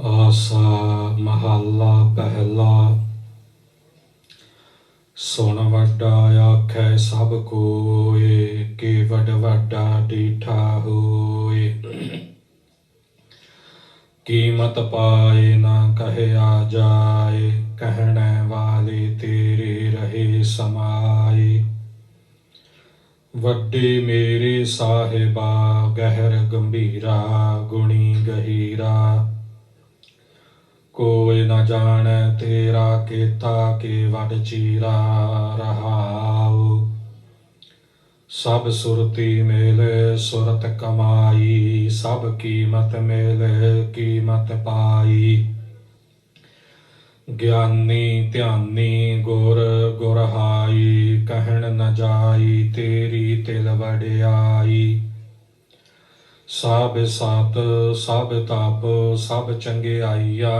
ਆਸਾ ਮਹੱਲਾ ਪਹਿਲਾ। ਸੁਣ ਵੱਡਾ ਆਖੈ ਸਭ ਕੋਏ ਕੀ ਵੱਡ ਵੱਡਾ ਡੀਠਾ ਹੋਏ। ਕੀਮਤ ਪਾਏ ਨਾ ਕਹਿਆ ਜਾਏ, ਕਹਿਣੇ ਵਾਲੇ ਤੇਰੇ ਰਹੇ ਸਮਾਏ। ਵੱਡੇ ਮੇਰੇ ਸਾਹਿਬਾ, ਗਹਿਰ ਗੰਭੀਰਾ, ਗੁਣੀ ਗਹੀਰਾ। ਕੋਈ ਨਾ ਜਾਣੈ ਤੇਰਾ ਕੀਤਾ ਕੀ ਵੱਡ ਚੀਰਾ ਰਹਾਉ। ਸਭ ਸੁਰਤੀ ਮੇਲ, ਸੁਰਤ ਕਮਾਈ। ਸਭ ਕੀਮਤ ਮੇਲ, ਕੀਮਤ ਪਾਈ। ਗਿਆਨੀ, ਧਿਆਨੀ, ਗੁਰ, ਗੁਰਹਾਈ, ਕਹਿਣ ਨ ਜਾਈ, ਤੇਰੀ ਤਿਲ ਵਡਿਆਈ। ਸਭ ਸਤ ਸਭ ਤਾਪ ਸਭ ਚੰਗੇ ਆਈਆ,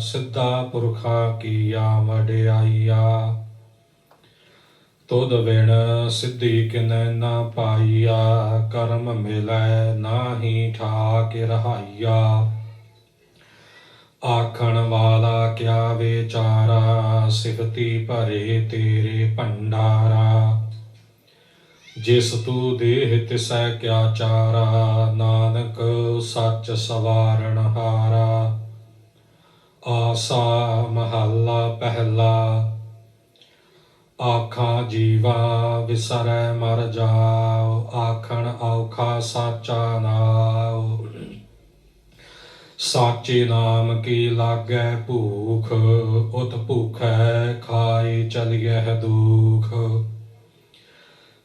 ਸਿੱਧਾ ਪੁਰਖਾ ਕੀਆ ਵਡਿਆਈਆ ਤੁਧ ਵਿਣ ਸਿੱਧੀ ਕਿਨੈ ਨਾ ਪਾਈਆ, ਕਰਮ ਮਿਲੈ ਨਾਹੀ ਠਾਕ ਰਹਾਈਆ। ਆਖਣ ਵਾਲਾ ਕਿਆ ਵਿਚਾਰਾ, ਸਿਫਤੀ ਭਰੇ ਤੇਰੇ ਭੰਡਾਰਾ। ਜਿਸ ਤੂ ਦੇਹ ਤਿਸੈ ਕਿਆ ਚਾਰਾ, ਨਾਨਕ ਸੱਚ ਸਵਾਰਣ ਹਾਰਾ। ਆਸਾ ਮਹੱਲਾ ਪਹਿਲਾ, ਆਖਾਂ ਜੀਵਾ ਵਿਸਰੈ ਮਰ ਜਾਓ, ਆਖਣ ਔਖਾ ਸਾਚਾ ਨਾਉ। ਸਾਚੇ ਨਾਮ ਕੀ ਲਾਗੈ ਭੂਖ, ਉਤ ਭੂਖੈ ਖਾਈ ਚਲਿਐ ਦੁਖ।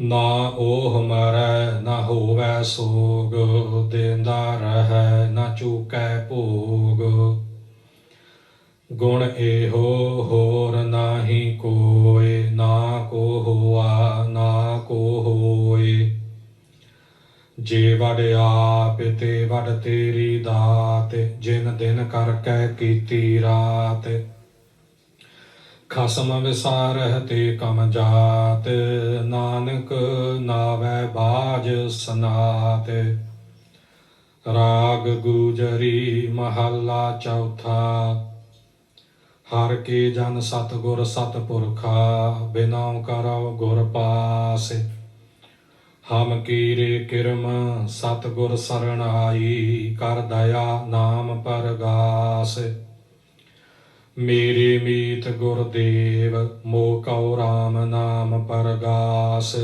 ਨਾ ਉਹ ਮਰੈ, ਨਾ ਹੋਵੈ ਸੋਗ, ਦੇਂਦਾ ਰਹੈ, ਨਾ ਚੂਕੈ ਭੋਗ। ਗੁਣ ਇਹੋ ਹੋਰ ਨਾਹੀ ਕੋਏ, ਨਾ ਕੋ ਹੋਆ, ਨਾ ਕੋ ਹੋਏ। ਜੇ ਵਡ ਆਪ, ਤੇ ਵਡ ਤੇਰੀ ਦਾਤ, ਜਿਨ ਦਿਨ ਕਰ ਕੈ ਕੀਤੀ ਰਾਤ। ਖਸਮ ਵਿਸਾਰ ਤੇ ਕਮ ਜਾਤ, ਨਾਨਕ ਨਾਵੈ ਬਾਜ ਸਨਾਤ। ਰਾਗ ਗੂਜਰੀ ਮਹੱਲਾ ਚੌਥਾ, ਹਰ ਕੇ ਜਨ ਸਤਗੁਰ ਸਤਪੁਰਖਾ ਬਿਨਾਉ ਕਰੋ ਗੁਰ ਪਾਸ। ਹਮ ਕੀਰੇ ਕਿਰਮ ਸਤਗੁਰ ਸਰਣਾਈ ਕਰ ਦਇਆ ਨਾਮ ਪਰਗਾਸ। ਮੇਰੇ ਮੀਤ ਗੁਰਦੇਵ ਮੋ ਕਉ ਰਾਮ ਨਾਮ ਪਰਗਾਸ।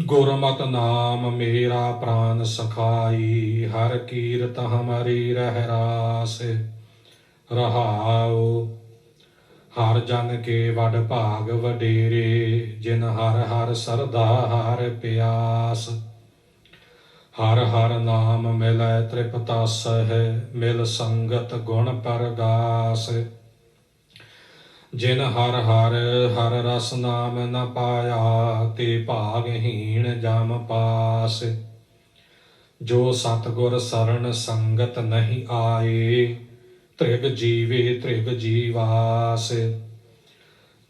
ਗੁਰਮਤ ਨਾਮ ਮੇਰਾ ਪ੍ਰਾਨ ਸਖਾਈ, ਹਰ ਕੀਰਤ ਹਮਰੀ ਰਹਿ ਰਾਸ। ਰਹਾਉ, ਹਰ ਜਨ ਕੇ ਵਡ ਭਾਗ ਵਡੇਰੇ, ਜਿਨ ਹਰ ਹਰ ਸਰਦਾ ਹਰ ਪਿਆਸ। ਹਰ ਹਰ ਨਾਮ ਮਿਲੈ ਤ੍ਰਿਪਤਸ ਹੈ ਮਿਲ ਸੰਗਤ ਗੁਣ ਪਰਗਾਸ। ਜਿਨ ਹਰ ਹਰ ਹਰ ਰਸ ਨਾਮ ਨ ਪਾਇਆ, ਤੇ ਭਾਗਹੀਣ ਜਮ ਪਾਸ। ਜੋ ਸਤਗੁਰ ਸਰਣ ਸੰਗਤ ਨਹੀਂ ਆਏ, ਤ੍ਰਿਗ ਜੀਵੇ ਤ੍ਰਿਗ ਜੀਵਾਸ।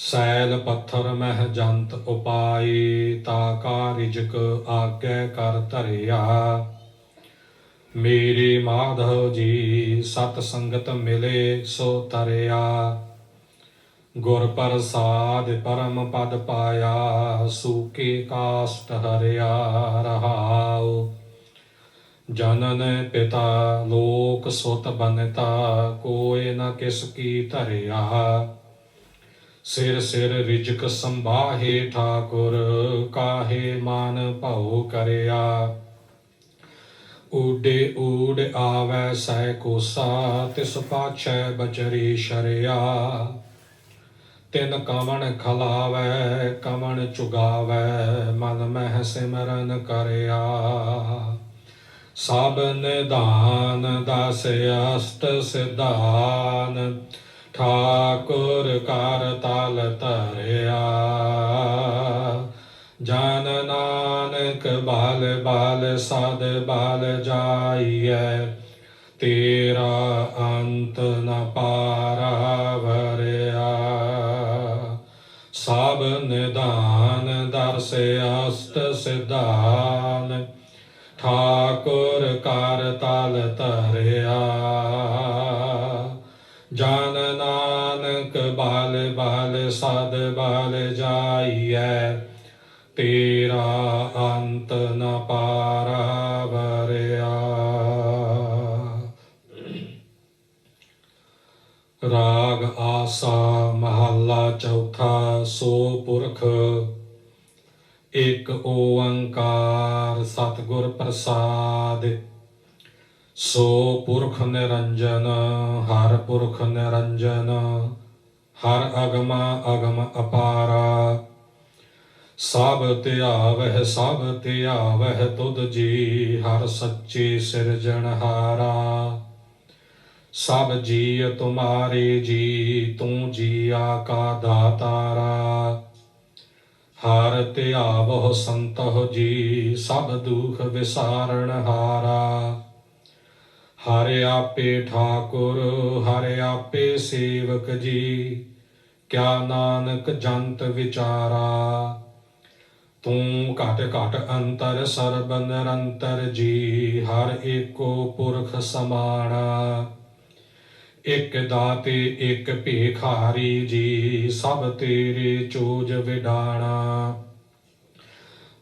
ਸੈਲ ਪੱਥਰ ਮਹਿ ਜੰਤ ਉਪਾਈ, ਤਾ ਕਾ ਰਿਜਕ ਆਗੇ ਕਰ ਧਰਿਆ। ਮੇਰੇ ਮਾਧਵ ਜੀ, ਸਤ ਸੰਗਤ ਮਿਲੇ ਸੋ ਤਰਿਆ। ਗੁਰ ਪ੍ਰਸਾਦ ਪਰਮ ਪਦ ਪਾਇਆ, ਸੂਕੇ ਕਾਸ਼ਟ ਹਰਿਆ ਰਹਾਉ। ਜਨਨ ਪਿਤਾ, ਲੋਕ ਸੁਤ ਬਨਤਾ, ਕੋਇ ਨ ਕਿਸ ਕੀ ਧਰਿਆ। ਸਿਰ ਸਿਰ ਰਿਜਕ ਸੰਭਾਹੇ ਠਾਕੁਰ, ਕਾਹੇ ਮਾਨ ਭਉ ਕਰਿਆ। ਊਡੇ ਊੜ ਆਵੈ ਸਹਿ ਕੋਸਾ, ਤਿਸ ਪਾਛੈ ਬਚਰੀ ਸ਼ਰਿਆ। ਤਿਨ ਕਵਣ ਖਲਾਵੈ, ਕਵਣ ਚੁਗਾਵੈ, ਮਨ ਮਹਿ ਸਿਮਰਨ ਕਰਿਆ। ਸਭ ਨਿਦਾਨ ਦਸ ਅਸਟ ਸਿਧਾਨ ਠਾਕੁਰ ਕਰ ਤਾਲ ਧਰਿਆ। ਜਨ ਨਾਨਕ ਬਾਲ ਬਾਲ ਸਾਧ ਬਾਲ ਜਾਈਐ। ਤੇਰਾ ਅੰਤ ਨ ਪਾਰਾ ਵਰਿਆ। ਸਭ ਨਿਦਾਨ ਦਰਸ ਅਸਤ ਸਿਧਾਨ। ਠਾਕੁਰ ਕਰ ਤਾਲ ਧਰਿਆ। ਸਦ ਬਾਲ ਜਾਈਐ, ਤੇਰਾ ਅੰਤ ਨ ਪਾਰਾ ਵਰਿਆ ਰਾਗ ਆਸਾ ਮਹੱਲਾ ਚੌਥਾ ਸੋ ਪੁਰਖ, ਇੱਕ ਓੰਕਾਰ ਸਤਿਗੁਰ ਪ੍ਰਸਾਦ। ਸੋ ਪੁਰਖ ਨਿਰੰਜਨ, ਹਰ ਪੁਰਖ ਨਿਰੰਜਨ ਹਰ ਅਗਮਾ ਅਗਮ ਅਪਾਰਾ। ਸਭ ਧਿਆਵਹਿ ਸਭ ਧਿਆਵਹਿ ਤੁਧ ਜੀ, ਹਰ ਸੱਚੇ ਸਿਰਜਣਹਾਰਾ ਸਭ ਜੀ ਤੁਮਾਰੇ ਜੀ, ਤੂੰ ਜੀਆ ਕਾ ਦਾਤਾਰਾ। ਹਾਰ ਧਿਆਵਹੁ ਸੰਤਹੁ ਜੀ, ਸਭ ਦੁਖ ਵਿਸਾਰਣ ਹਾਰਾ। ਹਰ ਆਪੇ ਠਾਕੁਰ, ਹਰ ਆਪੇ ਸੇਵਕ ਜੀ, ਕਿਆ ਨਾਨਕ ਜੰਤ ਵਿਚਾਰਾ। ਤੂੰ ਘਟ ਘਟ ਅੰਤਰ ਸਰਬ ਨਿਰੰਤਰ ਜੀ, ਹਰ ਏਕੋ ਪੁਰਖ ਸਮਾਣਾ। ਇਕ ਦਾਤੇ, ਇਕ ਭੇਖਾਰੀ ਜੀ, ਸਭ ਤੇਰੇ ਚੋਜ ਵਿਡਾਣਾ।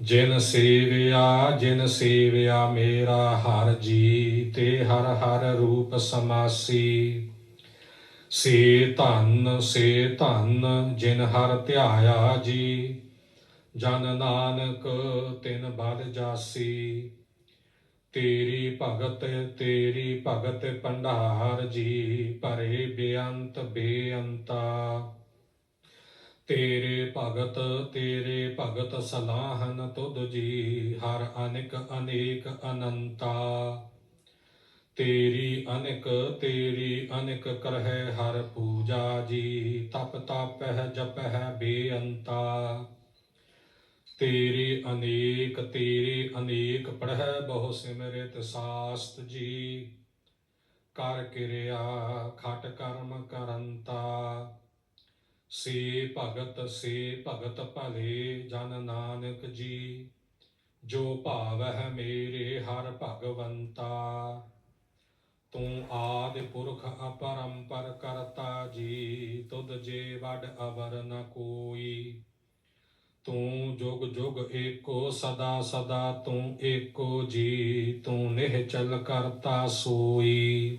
ਜਿਨ ਸੇਵਿਆ ਜਿਨ ਸੇਵਿਆ ਮੇਰਾ ਹਰ ਜੀ ਤੇ ਹਰ ਹਰ ਰੂਪ ਸਮਾਸੀ। ਸੇ ਧਨ ਸੇ ਧਨ, ਜਿਨ ਹਰ ਧਿਆਇਆ ਜੀ, ਜਨ ਨਾਨਕ ਤਿਨ ਬਦ ਜਾਸੀ। ਤੇਰੀ ਭਗਤ ਤੇਰੀ ਭਗਤ ਭੰਡਾਰ ਜੀ, ਭਰੇ ਬੇਅੰਤ ਬੇਅੰਤਾ। ਤੇਰੇ ਭਗਤ ਤੇਰੇ ਭਗਤ ਸਲਾਹਨ ਤੁਧ ਜੀ, ਹਰ ਅਨੇਕ ਅਨੇਕ ਅਨੰਤਾ। ਤੇਰੀ ਅਨੇਕ ਤੇਰੀ ਅਨੇਕ ਕਰਹਿ, ਹਰ ਪੂਜਾ ਜੀ, ਤਪ ਤਾਪਹਿ, ਜਪਹਿ ਬੇਅੰਤਾ। ਤੇਰੀ ਅਨੇਕ ਤੇਰੀ ਅਨੇਕ ਪੜਹਿ, ਬਹੁ ਸਿਮਰਿਤ ਸਾਸਤ ਜੀ। ਕਰ ਕਿਰਿਆ, ਖਟ ਕਰਮ ਕਰੰਤਾ। ਸੇ ਭਗਤ ਸੇ ਭਗਤ ਭਲੇ ਜਨ ਨਾਨਕ ਜੀ। ਜੋ ਭਾਵ ਹੈ ਮੇਰੇ ਹਰ ਭਗਵੰਤਾ। ਤੂੰ ਆਦਿ ਪੁਰਖ ਅਪਰੰਪਰ ਕਰਤਾ ਜੀ, ਤੁਧ ਜੇ ਵਡ ਅਵਰ ਨ ਕੋਈ। ਤੂੰ ਜੁਗ ਜੁਗ ਏਕੋ ਸਦਾ ਸਦਾ ਤੂੰ ਏਕੋ ਜੀ, ਤੂੰ ਨਿਹਚਲ ਕਰਤਾ ਸੋਈ।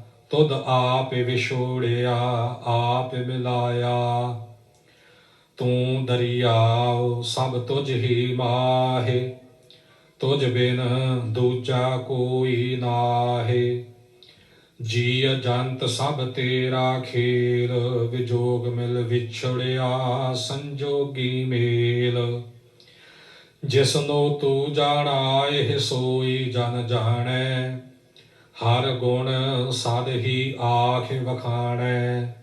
ਤੁਧ ਆਪ ਵਿਛੋੜਿਆ, ਆਪ ਮਿਲਾਇਆ। ਤੂੰ ਦਰਿਆਉ ਸਭ ਤੁਝ ਹੀ ਮਾਹੇ। ਤੁਝ ਬਿਨ ਦੂਜਾ ਕੋਈ ਨਾਹੇ। ਜੀ ਜੰਤ ਸਭ ਤੇਰਾ ਖੇਲ, ਵਿਜੋਗ ਮਿਲ ਵਿਛੜਿਆ ਸੰਜੋਗੀ ਮੇਲ। ਜਿਸਨੋ ਤੂੰ ਜਾਣਾ, ਇਹ ਸੋਈ ਜਨ ਜਾਣੈ। ਹਰ ਗੁਣ ਸਦ ਹੀ ਆਖ ਵਖਾਣੈ,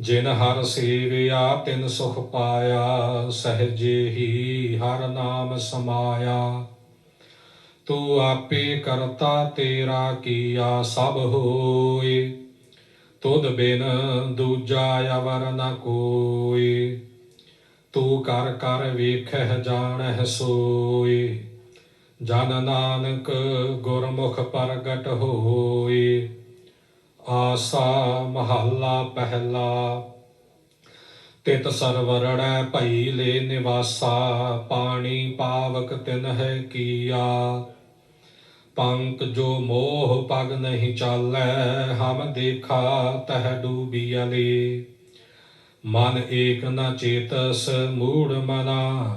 ਜਿਨ ਹਰ ਸੇਵਿਆ ਤਿਨ ਸੁਖ ਪਾਇਆ, ਸਹਜੇ ਹੀ ਹਰ ਨਾਮ ਸਮਾਇਆ। ਤੂੰ ਆਪੇ ਕਰਤਾ ਤੇਰਾ ਕੀਆ ਸਭ ਹੋਏ, ਤੁਧ ਬਿਨ ਦੂਜਾ ਅਵਰ ਨ ਕੋਈ ਤੂੰ ਕਰ ਕਰ ਵੇਖਹਿ ਜਾਣਹਿ ਸੋਏ। ਜਨ ਨਾਨਕ ਗੁਰਮੁਖ ਪ੍ਰਗਟ ਹੋਏ, ਆਸਾ ਮਹੱਲਾ ਪਹਿਲਾ। ਤਿਤ ਸਰਵਰੜੈ ਭਈ ਲੈ ਨਿਵਾਸਾ, ਪਾਣੀ ਪਾਵਕ ਤਿਨ ਹੈ ਕੀਆ। ਪੰਕ ਜੋ ਮੋਹ ਪਗ ਨਹੀਂ ਚਾਲੈ, ਹਮ ਦੇਖਾ ਤਹ ਡੂਬੀਅਲੇ ਮਨ ਏਕ ਨ ਚੇਤਸ, ਮੂੜ ਮਨਾ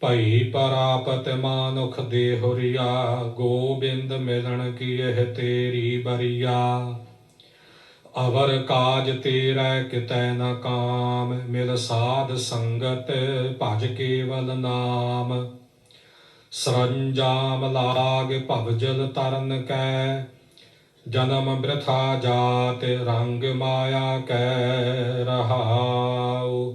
ਭਈ ਪਰਾਪਤ ਮਾਨੁਖ ਦੇਹੁਰੀਆ ਗੋਬਿੰਦ ਮਿਲਣ ਕੀ ਇਹ ਤੇਰੀ ਬਰੀਆ। ਅਵਰ ਕਾਜ ਤੇਰਾ ਕਿਤੈ ਨਾ ਕਾਮ, ਮਿਲ ਸਾਧ ਸੰਗਤ ਭਜ ਕੇਵਲ ਨਾਮ। ਸਰੰਜਾਮ ਲਾਗ ਭਵਜਲ ਤਰਨ ਕੈ, ਜਨਮ ਬ੍ਰਥਾ ਜਾਤ ਰੰਗ ਮਾਇਆ ਕੈ ਰਹਾਉ।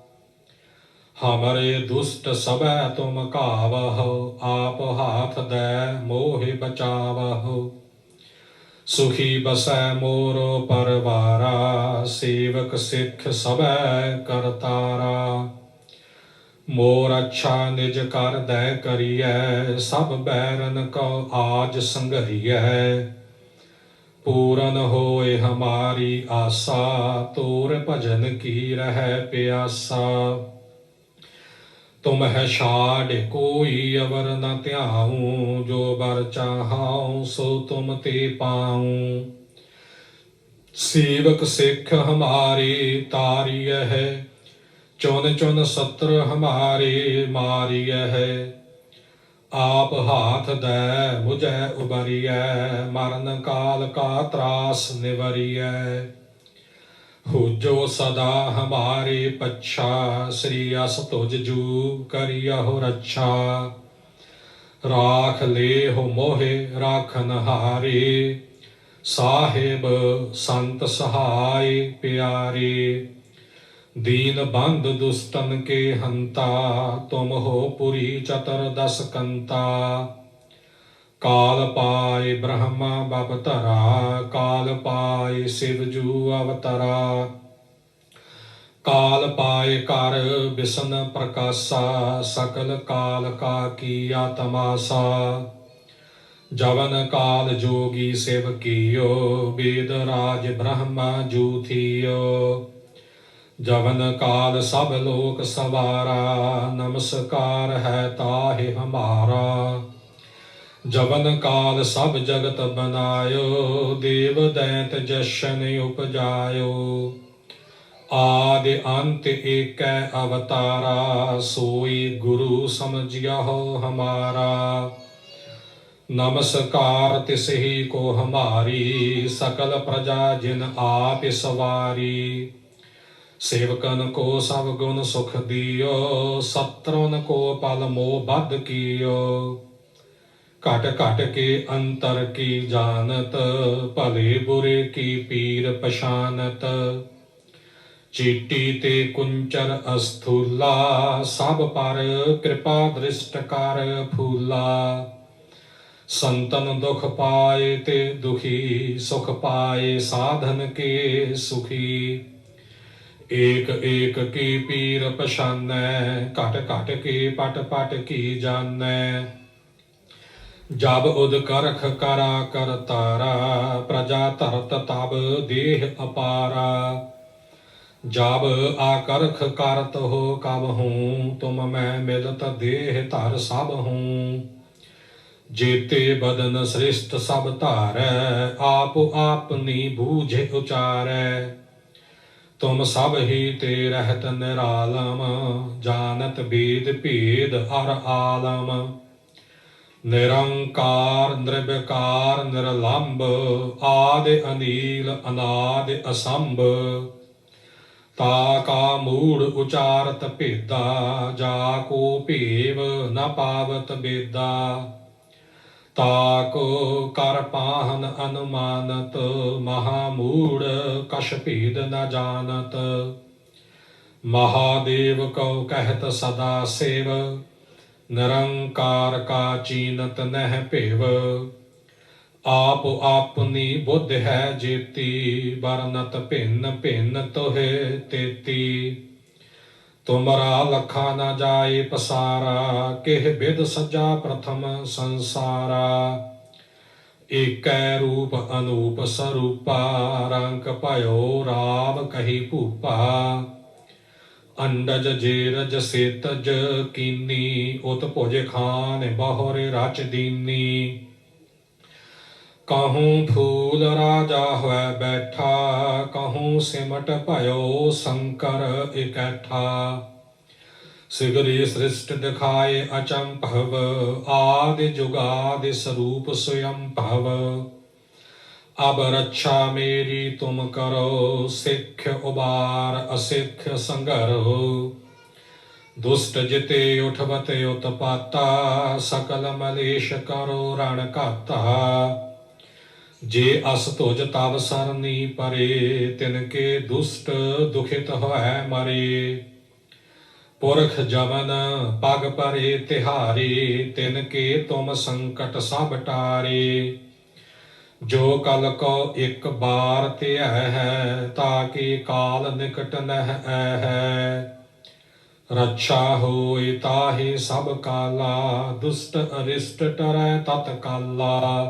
ਹਮਰੇ ਦੁਸ਼ਟ ਸਭੈ ਤੁਮ ਕਾਵਹੁ ਆਪ ਹਾਥ ਦੈ ਮੋਹਿ ਬਚਾਵਹੁ ਸੁਖੀ ਬਸੈ ਮੋਰੋ ਪਰਵਾਰਾ ਸੇਵਕ ਸਿੱਖ ਸਭੈ ਕਰਤਾਰਾ ਮੋਰ ਅੱਛਾ ਨਿਜ ਕਰ ਦੈ ਕਰੀਐ ਸਭ ਬੈਰਨ ਕੋ ਆਜ ਸੰਗਰੀਐ ਪੂਰਨ ਹੋਏ ਹਮਾਰੀ ਆਸਾ ਤੋਰ ਭਜਨ ਕੀ ਰਹਿ ਪਿਆਸਾ ਤੁਮ ਹੈ ਛਾੜ, ਕੋਈ ਅਵਰ ਨ ਧਿਆਉ, ਜੋ ਬਰ ਚਾਹਾਉ, ਸੋ ਤੁਮ ਤੇ ਪਾਉ। ਸੇਵਕ ਸਿੱਖ ਹਮਾਰੇ, ਤਾਰੀਐ ਹੈ। ਚੁਨ ਚੁਨ ਸਤਰ ਹਮਾਰੇ, ਮਾਰੀਐ ਹੈ। ਆਪ ਹਾਥ ਦੈ, ਮੁਝੈ ਉਬਰੀਐ, ਮਰਨ ਕਾਲ ਕਾ ਤਰਾਸ ਨਿਵਰੀਐ। ਹੁਜੋ ਸਦਾ ਹਮਾਰੇ ਪੱਛਾ, ਸ੍ਰੀ ਅਸ ਤੁਜ ਜੂ ਕਰਿਯਹੁ ਰੱਛਾ। ਰਾਖ ਲੇ ਹੋ ਮੋਹਿ, ਰਾਖਨ ਹਾਰੇ। ਸਾਹਿਬ ਸੰਤ ਸਹਾਈ ਪਿਆਰੇ। ਦੀਨ ਬੰਦ ਦੁਸਤਨ ਕੇ ਹੰਤਾ, ਤੁਮ ਹੋ ਪੁਰੀ ਚਤਰ ਦਸ ਕੰਤਾ। ਕਾਲ ਪਾਏ ਬ੍ਰਹਮਾ ਬਪਤਰਾ ਕਾਲ ਪਾਏ ਸਿਵ ਜੂ ਅਵਤਰਾ। ਕਾਲ ਪਾਏ ਕਰ ਬਿਸ਼ਨ ਪ੍ਰਕਾਸ਼ਾ, ਸਕਲ ਕਾਲ ਕਾ ਕੀਆ ਤਮਾਸਾ ਜਵਨ ਕਾਲ ਜੋਗੀ ਸਿਵ ਕੀਓ, ਬੇਦ ਰਾਜ ਬ੍ਰਹਮਾ ਜੂ ਥੀਓ। ਜਵਨ ਕਾਲ ਸਭ ਲੋਕ ਸਵਾਰਾ, ਨਮਸਕਾਰ ਹੈ ਤਾਹਿ ਹਮਾਰਾ। ਜਵਨ ਕਾਲ ਸਭ ਜਗਤ ਬਨਾਇਓ, ਦੇਵ ਦੈਂਤ ਜਸ਼ਨ ਉਪਜਾਇਓ। ਆਦਿ ਅੰਤ ਏਕੈ ਅਵਤਾਰਾ, ਸੋਈ ਗੁਰੂ ਸਮਝਿਓ ਹਮਾਰਾ। ਨਮਸਕਾਰ ਤਿਸਹੀ ਕੋ ਹਮਾਰੀ, ਸਕਲ ਪ੍ਰਜਾ ਜਿਨ ਆਪ ਸਵਾਰੀ। ਸੇਵਕਨ ਕੋ ਸਭ ਗੁਣ ਸੁਖ ਦਿਓ ਸਤਰਨ ਕੋ ਪਲ ਮੋਹ ਬੱਧ ਕੀਓ। ਘਟ ਘਟ ਕੇ ਅੰਤਰ ਕੀ ਜਾਣਤ ਭਲੇ ਬੁਰੇ ਕੀ ਪੀਰ ਪਛਾਨਤ ਚੀਟੀ ਤੇ ਕੁੰਚਰ ਅਸਥੂਲਾ ਸਭ ਪਰ ਕਿਰਪਾ ਦ੍ਰਿਸ਼ਟ ਕਰ ਫੂਲਾ ਸੰਤਨ ਦੁਖ ਪਾਏ ਤੇ ਦੁਖੀ ਸੁਖ ਪਾਏ ਸਾਧਨ ਕੇ ਸੁਖੀ ਏਕ ਏਕ ਕੀ ਪੀਰ ਪਛਾਨੈ ਘਟ ਘਟ ਕੇ ਪਟ ਪਟ ਕੀ ਜਾਣੈ ਜਬ ਉਦ ਕਰਾ ਕਰ ਤਾਰਾ ਪ੍ਰਜਾ ਧਰਤ ਤਬ ਦੇਹ ਅਪਾਰਾ। ਜਬ ਆਕਰਖ ਕਰਤ ਹੋ ਕਬ ਹੂੰ, ਤੁਮ ਮੈਂ ਮਿਲਤ ਦੇਹ ਧਰ ਸਭ ਹੂੰ। ਜੇਤੇ ਬਦਨ ਸ੍ਰਿਸ਼ਟ ਸਭ ਧਾਰੈ, ਆਪ ਆਪਨੀ ਬੂਝੇ ਉਚਾਰੈ। ਤੁਮ ਸਭ ਹੀ ਤੇ ਰਹਿਤ ਨਿਰਾਲਮ, ਜਾਣਤ ਬੇਦ ਭੇਦ ਅਰ ਆਲਮ। ਨਿਰੰਕਾਰ, ਨਿਰਵਿਕਾਰ, ਨਿਰਲੰਭ, ਆਦਿ ਅਨੀਲ, ਅਨਾਦਿ ਅਸੰਭ। ਤਾ ਕਾ ਮੂੜ ਉਚਾਰਤ ਭੇਦਾ, ਜਾ ਕੋ ਭੇਵ ਨ ਪਾਵਤ ਬੇਦਾ। ਤਾ ਕਰ ਪਾਹਨ ਅਨੁਮਾਨਤ, ਮਹਾ ਮੂੜ ਕਛ ਭੇਦ ਨ ਜਾਣਤ। ਮਹਾਦੇਵ ਕਉ ਕਹਿਤ ਸਦਾ ਸੇਵ ਨਿਰੰਕਾਰ ਕਾ ਚੀਨਤ ਨਹਿ ਭੇਵ, ਆਪ ਆਪਨੀ ਬੁੱਧ ਹੈ ਜੀਤੀ ਬਰਨਤ ਭਿੰਨ ਭਿੰਨ ਤੋਹਿ ਤੇਤੀ। ਤੁਮਰਾ ਲਖਾ ਨਾ ਜਾਏ ਪਸਾਰਾ, ਕਿਹ ਬਿਦ ਸਜਾ ਪ੍ਰਥਮ ਸੰਸਾਰਾ। ਏਕੈ ਰੂਪ ਅਨੂਪ ਸਰੂਪਾ, ਰੰਗ ਭਇਓ ਰਾਵ ਕਹੀ ਭੂਪਾ। ਅੰਡਜ ਜੇਰਜ ਸੇਤਜ ਕੀਨੀ, ਉਤ ਭੁਜ ਖਾਨ ਬਹੁਰੇ ਰਚ ਦੀਨੀ। ਕਹੂੰ ਫੂਲ ਰਾਜਾ ਹੋਇ ਬੈਠਾ, ਕਹੂੰ ਸਿਮਟ ਭਇਓ ਸ਼ੰਕਰ ਇਕੱਠਾ। ਸਿਗਰੀ ਸ੍ਰਿਸ਼ਟ ਦਿਖਾਏ ਅਚੰਭਵ, ਆਦਿ ਜੁਗਾਦਿ ਸਰੂਪ ਸਯੰ ਭਵ। ਅਬ ਰੱਛਾ ਮੇਰੀ ਤੁਮ ਕਰੋ ਸਿੱਖ ਉਬਾਰ ਅਸਿੱਖ ਸੰਗਰੋ ਦੁਸ਼ਟ ਜਿਤੇ ਉਠਵਤ ਉਤਪਾਤਾ ਸਕਲ ਮਲੇਸ਼ ਕਰੋ ਰਣ ਘਾਤਾ ਜੇ ਅਸ ਤੁਜ ਤਵ ਸਰਨੀ ਪਰੇ ਤਿਨ ਕੇ ਦੁਸ਼ਟ ਦੁਖਿਤ ਹੋਇ ਮਰੇ ਪੁਰਖ ਜਵਨ ਪਗ ਪਰੇ ਤਿਹਾਰੀ ਤਿਨ ਕੇ ਤੁਮ ਸੰਕਟ ਸਭ ਟਾਰੇ ਜੋ ਕਲ ਕੋ ਇੱਕ ਬਾਰ ਧਿਆ ਹੈ ਤਾਕਿ ਕਾਲ ਨਿਕਟ ਨਹਿ ਹੈ? ਰੱਛਾ ਹੋਇ ਤਾਹੀ ਸਭ ਕਾਲਾ, ਦੁਸ਼ਟ ਅਰਿਸ਼ਟ ਟਰੈ ਤਤ ਕਾਲਾ।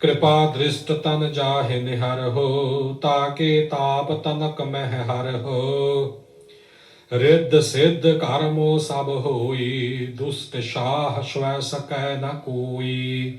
ਕਿਰਪਾ ਦ੍ਰਿਸ਼ਟ ਤਨ ਜਾਹਿ ਨਿਹਰ ਹੋ ਤਾਕੇ ਤਾਪ ਤਨਕ ਮਹਿ ਹਰ ਹੋ? ਰਿੱਧ ਸਿੱਧ ਕਰਮੋ ਸਭ ਹੋਈ, ਦੁਸ਼ਟ ਸ਼ਾਹ ਸ਼ਵੈ ਸਕੈ ਨ ਕੋਈ।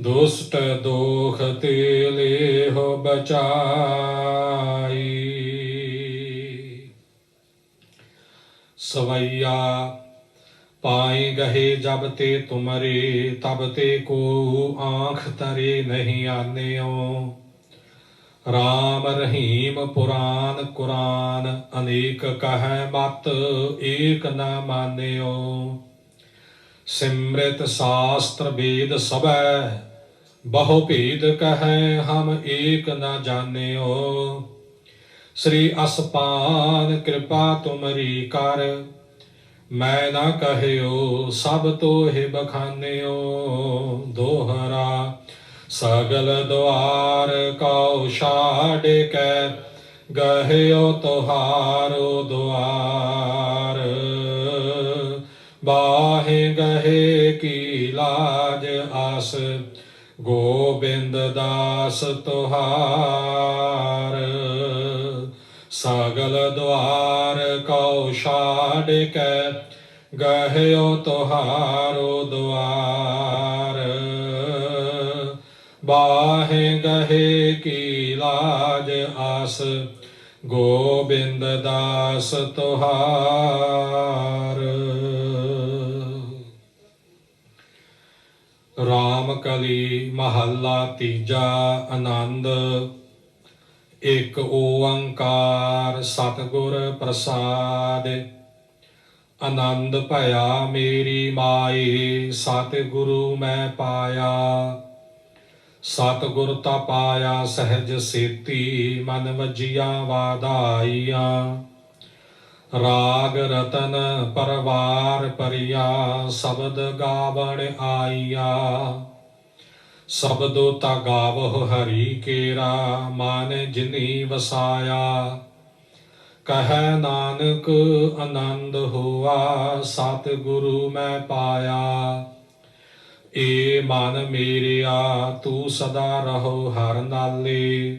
ਦੁਸ਼ਟ ਦੋਖ ਤੇ ਲੇਹੁ ਬਚਾਈ ਸਵਈਆ ਪਾਏ ਗਹੇ ਜਬ ਤੇ ਤੁਮਰੇ ਤਬ ਤੇ ਕੋ ਆਂਖ ਤਰੇ ਨਹੀਂ ਆਨਿਓ ਰਾਮ ਰਹੀਮ ਪੁਰਾਨ ਕੁਰਾਨ ਅਨੇਕ ਕਹੈ ਮਤ ਏਕ ਨਾ ਮਾਨਿਓ ਸਿਮ੍ਰਿਤ ਸ਼ਾਸਤਰ ਵੇਦ ਸਭੈ ਬਹੁ ਭੇਦ ਕਹੈ, ਹਮ ਏਕ ਨਾ ਜਾਣਿਓ। ਸ੍ਰੀ ਅਸਪਾਨ ਕਿਰਪਾ ਤੁਮਰੀ ਕਰ, ਮੈਂ ਨਾ ਕਹਿਓ, ਸਭ ਤੋਹਿ ਬਖਾਨਿਓ। ਦੋਹਰਾ ਸਗਲ ਦੁਆਰ ਕਉ ਛਾੜ ਕੈ, ਗਹਿਓ ਤੁਹਾਰੋ ਦੁਆਰ। ਬਾਹੇ ਗਹੇ ਕੀ ਲਾਜ ਆਸ ਗੋਬਿੰਦ ਦਾਸ ਤੁਹਾਰ, ਸਗਲ ਦੁਆਰ ਕਉ ਛਾੜ ਕੇ ਗਹਿਓ ਤੁਹਾਰੋ ਦੁਆਰ। ਬਾਹੇ ਗਹੇ ਕੀ ਲਾਜ ਆਸ, ਗੋਬਿੰਦ ਦਾਸ ਤੁਹਾਰ। ਰਾਮ ਕਲੀ ਮਹੱਲਾ ਤੀਜਾ ਆਨੰਦ। ਇੱਕ ਓੰਕਾਰ ਸਤਿਗੁਰ ਪ੍ਰਸਾਦ। ਆਨੰਦ ਭਇਆ ਮੇਰੀ ਮਾਏ ਸਤਿਗੁਰੂ ਮੈਂ ਪਾਇਆ। ਸਤਿਗੁਰ ਤਾ ਪਾਇਆ ਸਹਿਜ ਸੇਤੀ, ਮਨ ਵਜੀਆਂ ਵਾਧਾਈਆਂ। ਰਾਗ ਰਤਨ ਪਰਵਾਰ ਪਰਿਆ, ਸ਼ਬਦ ਗਾਵਣ ਆਈਆ। ਸ਼ਬਦੋ ਤਾ ਗਾਵਹੁ ਹਰੀ ਕੇਰਾ, ਮਨ ਜਿਨੀ ਵਸਾਇਆ। ਕਹੈ ਨਾਨਕ ਆਨੰਦ ਹੋਆ ਸਤ ਗੁਰੂ ਮੈਂ ਪਾਇਆ। ਏ ਮਨ ਮੇਰਿਆ, ਤੂੰ ਸਦਾ ਰਹੋ ਹਰ ਨਾਲੇ।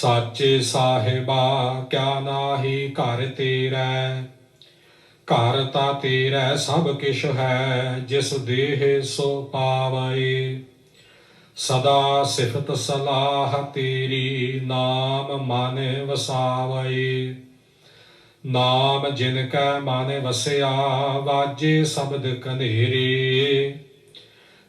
ਸਾਚੇ ਸਾਹਿਬਾ, ਕਿਆ ਨਾਹੀ ਘਰ ਤੇਰਾ? ਘਰ ਤਾ ਤੇਰਾ ਸਭ ਕਿਛ ਹੈ, ਜਿਸ ਦੇਹ ਸੋ ਪਾਵੈ। ਸਦਾ ਸਿਫਤ ਸਲਾਹ ਤੇਰੀ ਨਾਮ ਮਨ ਵਸਾਵੈ। ਨਾਮ ਜਿਨ ਕੈ ਮਨ ਵਸਿਆ, ਵਾਜੇ ਸ਼ਬਦ ਕਨੇਰੇ।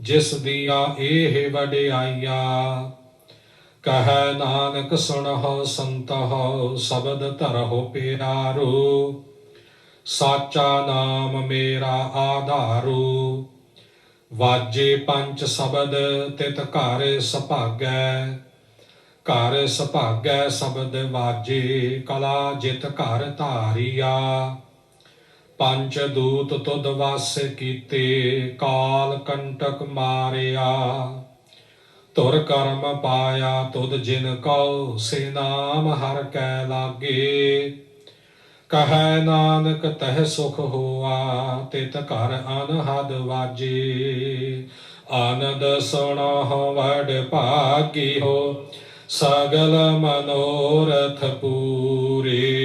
ਜਿਸ ਦੀਆ ਇਹ ਵਡਿਆਈਆਂ। ਕਹੈ ਨਾਨਕ, ਸੁਣਹੁ ਸੰਤਹੁ, ਸ਼ਬਦ ਧਰਹੁ ਪਿਆਰੋ ਸਾਚਾ ਨਾਮ ਮੇਰਾ ਆਧਾਰੂ। ਵਾਜੇ ਪੰਜ ਸ਼ਬਦ, ਤਿਤ ਘਰ ਸੁਭਾਗੈ। ਘਰ ਸੁਭਾਗੈ ਸ਼ਬਦ ਵਾਜੇ, ਕਲਾ ਜਿਤ ਘਰ ਧਾਰੀਆ। ਪੰਜ ਦੂਤ ਤੁਧ ਵਸ ਕੀਤੇ, ਕਾਲ ਕੰਟਕ ਮਾਰਿਆ। ਤੁਰ ਕਰਮ ਪਾਇਆ ਤੁਧ ਜਿਨ ਕਉ, ਸੇ ਨਾਮ ਹਰ ਕੈ ਲਾਗੇ। ਕਹੈ ਨਾਨਕ, ਤਹਿ ਸੁਖ ਹੋਆ, ਤਿਤ ਘਰ ਅਨਹਦ ਵਾਜੇ। ਆਨੰਦ ਸੁਣੋ ਵਡ ਭਾਗੀ ਹੋ ਸਗਲ ਮਨੋਰਥ ਪੂਰੇ।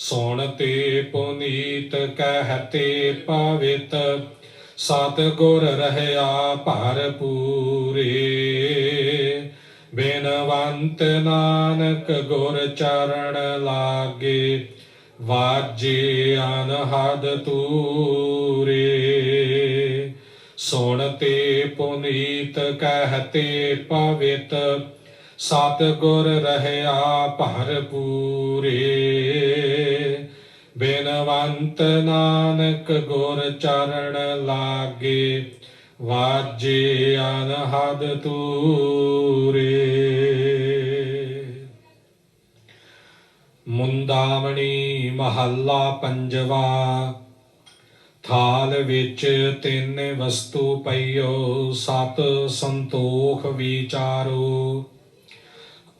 ਸੁਣਤੇ ਪੁਨੀਤ ਕਹਤੇ ਪਵਿਤ, ਸਤ ਗੁਰ ਰਹਿਆ ਭਰਪੂਰੇ ਬਿਨਵੰਤ ਨਾਨਕ ਗੁਰ ਚਰਨ ਲਾਗੇ, ਵਾਜੇ ਅਨਹਦ ਤੂਰੇ। ਸੁਣਤੇ ਪੁਨੀਤ ਕਹਤੇ ਪਵਿੱਤ, ਸਤ ਗੁਰ ਰਹਿਆ ਭਰਪੂਰੇ ਬਿਨਵੰਤ ਨਾਨਕ ਗੁਰ ਚਰਨ ਲਾਗੇ, ਵਾਜੇ ਅਨਹਦ ਤੂਰੇ। ਮੁੰਦਾਵਣੀ ਮਹੱਲਾ ਪੰਜਵਾ, ਥਾਲ ਵਿੱਚ ਤਿੰਨ ਵਸਤੂ ਪਈਓ, ਸਤ ਸੰਤੋਖ ਵਿਚਾਰੋ।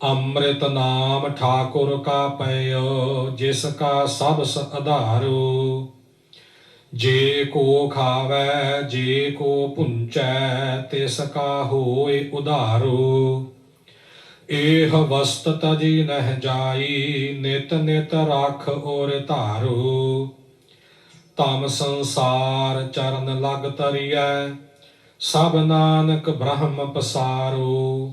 ਅੰਮ੍ਰਿਤ ਨਾਮ ਠਾਕੁਰ ਕਾ ਪਇਓ ਜਿਸ ਕਾ ਸਭ ਸ ਜੇ ਕੋ ਖਾਵੈ, ਜੇ ਕੋ ਪੁੰਚੈ, ਤਿਸ ਕਾ ਹੋਏ ਉਧਾਰੋ। ਇਹ ਵਸਤ ਤਜੀ ਨਹਿ ਜਾਈ, ਨਿਤ ਨਿਤ ਰਖ ਔਰ ਧਾਰੋ। ਤਮ ਸੰਸਾਰ ਚਰਨ ਲਗ ਤਰੀਐ, ਸਭ ਨਾਨਕ ਬ੍ਰਹਮ ਪਸਾਰੋ।